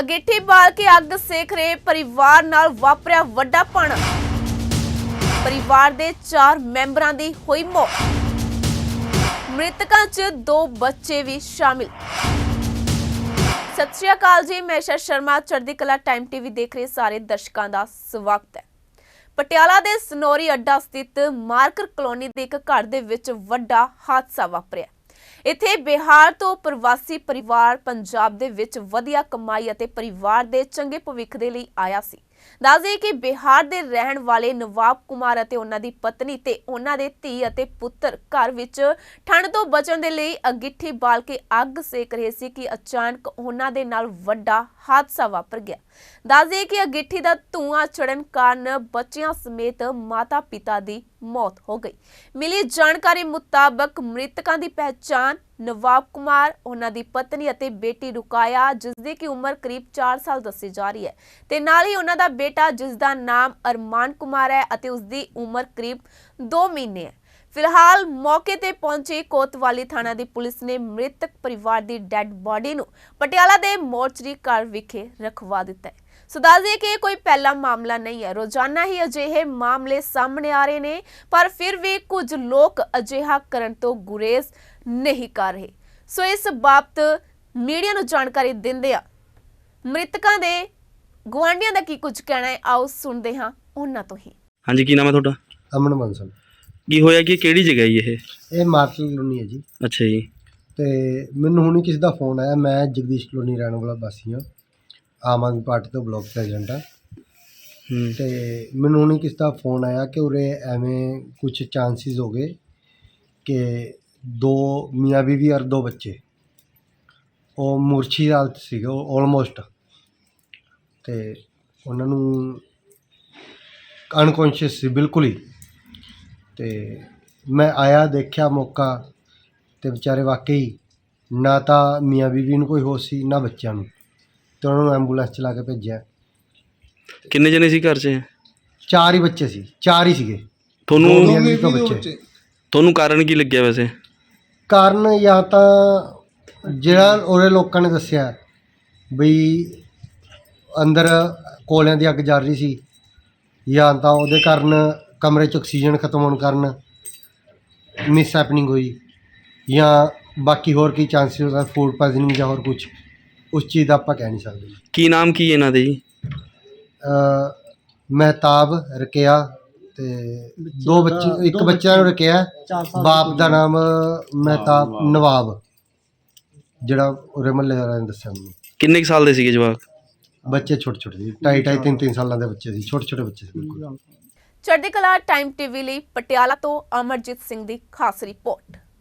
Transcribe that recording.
ਅਗੇਠੀ ਬਾਲ ਕੇ ਅੱਗ ਸੇਖ ਰਹੇ ਪਰਿਵਾਰ ਨਾਲ ਵਾਪਰਿਆ ਵੱਡਾ ਪਾਣਾ ਪਰਿਵਾਰ ਦੇ 4 ਮੈਂਬਰਾਂ ਦੀ ਹੋਈ ਮੌਤ। ਮ੍ਰਿਤਕਾਂ 'ਚ ਦੋ ਬੱਚੇ ਵੀ ਸ਼ਾਮਿਲ। ਸਤਿ ਸ਼੍ਰੀ ਅਕਾਲ ਜੀ, ਮੈਂ ਸ਼ਰ ਸ਼ਰਮਾ, ਚੜ੍ਹਦੀ ਕਲਾ ਟਾਈਮ ਟੀਵੀ ਦੇਖ ਰਹੇ ਸਾਰੇ ਦਰਸ਼ਕਾਂ ਦਾ ਸਵਾਗਤ ਹੈ। ਪਟਿਆਲਾ ਦੇ ਸਨੋਰੀ ਅੱਡਾ ਸਥਿਤ ਮਾਰਕਰ ਕਲੋਨੀ ਦੇ ਇੱਕ ਘਰ ਦੇ ਵਿੱਚ ਵੱਡਾ ਹਾਦਸਾ ਵਾਪਰਿਆ। ਇੱਥੇ ਬਿਹਾਰ ਤੋਂ ਪ੍ਰਵਾਸੀ ਪਰਿਵਾਰ ਪੰਜਾਬ ਦੇ ਵਿੱਚ ਵਧੀਆ ਕਮਾਈ ਅਤੇ ਪਰਿਵਾਰ ਦੇ ਚੰਗੇ ਭਵਿੱਖ ਦੇ ਲਈ ਆਇਆ ਸੀ। ਦੱਸਦੇ ਕਿ ਬਿਹਾਰ ਦੇ ਰਹਿਣ ਵਾਲੇ ਨਵਾਬ ਕੁਮਾਰ ਅਤੇ ਉਹਨਾਂ ਦੀ ਪਤਨੀ ਤੇ ਉਹਨਾਂ ਦੇ ਧੀ ਅਤੇ ਪੁੱਤਰ ਘਰ ਵਿੱਚ ਠੰਡ ਤੋਂ ਬਚਣ ਦੇ ਲਈ ਅਗਿੱਠੀ ਬਾਲ ਕੇ ਅੱਗ ਸੇਕ ਰਹੇ ਸੀ ਕਿ ਅਚਾਨਕ ਉਹਨਾਂ ਦੇ ਨਾਲ ਵੱਡਾ ਹਾਦਸਾ ਵਾਪਰ ਗਿਆ। ਦੱਸਦੇ ਕਿ ਅਗਿੱਠੀ ਦਾ ਧੂਆਂ ਚੜਨ ਕਾਰਨ ਬੱਚਿਆਂ ਸਮੇਤ ਮਾਤਾ-ਪਿਤਾ ਦੀ ਮੌਤ ਹੋ ਗਈ। ਮਿਲੀ ਜਾਣਕਾਰੀ ਮੁਤਾਬਕ ਮ੍ਰਿਤਕਾਂ ਦੀ ਪਹਿਚਾਣ ਨਵਾਬ ਕੁਮਾਰ, ਉਹਨਾਂ ਦੀ ਪਤਨੀ ਅਤੇ ਬੇਟੀ ਰੁਕਾਇਆ ਜਿਸ ਦੀ ਕੀ ਉਮਰ ਕਰੀਬ 4 ਸਾਲ ਦੱਸੀ ਜਾ ਰਹੀ ਹੈ। ਤੇ ਨਾਲ ਹੀ ਉਹਨਾਂ ਦਾ ਬੇਟਾ ਜਿਸ ਦਾ ਨਾਮ ਅਰਮਾਨ ਕੁਮਾਰ ਹੈ ਅਤੇ ਉਸ ਦੀ ਉਮਰ ਕਰੀਬ 2 ਮਹੀਨੇ ਹੈ। ਫਿਲਹਾਲ ਮੌਕੇ ਤੇ ਪਹੁੰਚੀ ਕੋਤਵਾਲੀ ਥਾਣਾ ਦੀ ਪੁਲਿਸ ਨੇ ਮ੍ਰਿਤਕ ਪਰਿਵਾਰ ਦੀ ਡੈੱਡ ਬਾਡੀ ਨੂੰ ਪਟਿਆਲਾ ਦੇ ਮੋਰਚਰੀ ਘਰ ਵਿਖੇ ਰਖਵਾ ਦਿੱਤਾ ਹੈ। ਸੋ ਦੱਸ ਦਈਏ ਕਿ ਇਹ ਕੋਈ ਪਹਿਲਾ ਮਾਮਲਾ ਨਹੀਂ ਹੈ। ਰੋਜ਼ਾਨਾ ਹੀ ਅਜਿਹੇ ਮਾਮਲੇ ਸਾਹਮਣੇ ਆ ਰਹੇ ਨੇ ਪਰ ਫਿਰ ਵੀ ਕੁਝ ਲੋਕ ਅਜਿਹਾ ਕਰਨ ਤੋਂ ਗੁਰੇਜ਼ ਨਹੀਂ ਕਰ ਰਹੇ। ਸੋ ਇਸ ਬਾਬਤ ਮੀਡੀਆ ਨੂੰ ਜਾਣਕਾਰੀ ਦਿੰਦੇ ਆ ਮ੍ਰਿਤਕਾਂ ਦੇ ਗੁਆਂਢੀਆਂ ਦਾ ਕੀ ਕੁਝ ਕਹਿਣਾ ਹੈ? ਆਓ ਸੁਣਦੇ ਹਾਂ ਉਹਨਾਂ ਤੋਂ ਹੀ। ਹਾਂਜੀ ਕੀ ਨਾਮ ਹੈ ਤੁਹਾਡਾ? ਅਮਨ ਬੰਸਲ ਕੀ ਹੋਇਆ ਕਿ ਕਿਹੜੀ ਜਗ੍ਹਾ ਜੀ ਇਹ? ਇਹ ਮਾਰਕਲ ਕਲੋਨੀ ਹੈ ਜੀ। ਅੱਛਾ ਜੀ। ਤੇ ਮੈਨੂੰ ਹੁਣੀ ਕਿਸੇ ਦਾ ਫੋਨ ਆਇਆ ਮੈਂ ਜਗਦੀਸ਼ ਕਲੋਨੀ ਰਹਿਣ ਵਾਲਾ ਵਾਸੀ ਹਾਂ। ਆਮ ਆਦਮੀ ਪਾਰਟੀ ਤੋਂ ਬਲਾਕ ਪ੍ਰੈਜ਼ੀਡੈਂਟ ਹਾਂ। ਹੂੰ। ਤੇ ਮੈਨੂੰ ਹੁਣੀ ਕਿਸੇ ਦਾ ਫੋਨ ਆਇਆ ਕਿ ਉਰੇ ਐਵੇਂ ਕੁਝ ਚਾਂਸਿਸ ਹੋ ਗਏ ਕਿ ਦੋ ਮੀਆਂ ਬੀਵੀ ਔਰ ਦੋ ਬੱਚੇ। ਉਹ ਮੂਰਛੀ ਹਾਲਤ ਸੀਗੇ ਆਲਮੋਸਟ ਤੇ ਉਹਨਾਂ ਨੂੰ ਅਨਕੌਂਸ਼ੀਅਸ ਸੀ ਬਿਲਕੁਲ ਹੀ। ਤੇ ਮੈਂ ਆਇਆ ਦੇਖਿਆ ਮੌਕਾ ਤੇ ਵਿਚਾਰੇ ਵਾਕਈ ਨਾ ਤਾਂ ਮੀਆਂ ਬੀਵੀ ਨੂੰ ਕੋਈ ਹੋਸ਼ ਸੀ ਨਾ ਬੱਚਿਆਂ ਨੂੰ। ਤੇ ਉਹਨਾਂ ਨੂੰ ਐਂਬੂਲੈਂਸ ਚਲਾ ਕੇ ਭੇਜਿਆ। ਕਿੰਨੇ ਜਣੇ ਸੀ ਘਰ 'ਚ? ਚਾਰ ਹੀ ਬੱਚੇ ਸੀ ਚਾਰ ਹੀ ਸੀਗੇ। ਦੋ ਤੁਹਾਨੂੰ ਮੀਆਂ ਬੀਵੀ ਤੋਂ ਬੱਚੇ। ਤੁਹਾਨੂੰ ਕਾਰਨ ਕੀ ਲੱਗਿਆ ਵੈਸੇ? ਕਾਰਨ ਜਾਂ ਤਾਂ ਜਿਹੜਾ ਉਹਦੇ ਲੋਕਾਂ ਨੇ ਦੱਸਿਆ ਬਈ ਅੰਦਰ ਕੋਲਿਆਂ ਦੀ ਅੱਗ ਜਲ ਰਹੀ ਸੀ ਜਾਂ ਤਾਂ ਉਹਦੇ ਕਾਰਨ ਕਮਰੇ 'ਚ ਆਕਸੀਜਨ ਖਤਮ ਹੋਣ ਕਾਰਨ ਮਿਸ ਹੈਪਨਿੰਗ ਹੋਈ ਜਾਂ ਬਾਕੀ ਹੋਰ ਕੀ ਚਾਂਸਸ ਹੋ ਸਕਦੇ ਫੂਡ ਪੋਇਜ਼ਨਿੰਗ ਜਾਂ ਹੋਰ ਕੁਝ ਉਸ ਚੀਜ਼ ਦਾ ਆਪਾਂ ਕਹਿ ਨਹੀਂ ਸਕਦੇ ਕੀ ਨਾਮ ਕੀ ਇਹਨਾਂ ਦੇ ਜੀ? ਅ, ਮਹਿਤਾਬ ਰਕਿਆ ਤੇ ਦੋ ਬੱਚੇ ਇੱਕ ਬੱਚਾ ਨੂੰ ਰਕਿਆ ਬਾਪ ਦਾ ਨਾਮ ਮਹਿਤਾਬ ਨਵਾਬ। ਜਿਹੜਾ ਉਰੇ ਮਹੱਲੇ ਵਾਲਿਆਂ ਨੇ ਦੱਸਿਆ ਮੈਨੂੰ। ਕਿੰਨੇ ਕੁ ਸਾਲ ਦੇ ਸੀਗੇ ਜਵਾਕ? ਬੱਚੇ ਛੋਟੇ ਛੋਟੇ ਸੀ ਢਾਈ ਢਾਈ ਤਿੰਨ ਤਿੰਨ ਸਾਲਾਂ ਦੇ ਬੱਚੇ ਸੀ ਛੋਟੇ ਛੋਟੇ ਬੱਚੇ ਸੀ ਬਿਲਕੁਲ। ਚੜ੍ਹਦੀ ਕਲਾ ਟਾਈਮ ਟੀਵੀ ਲਈ ਪਟਿਆਲਾ ਤੋਂ ਅਮਰਜੀਤ ਸਿੰਘ ਦੀ ਖਾਸ ਰਿਪੋਰਟ।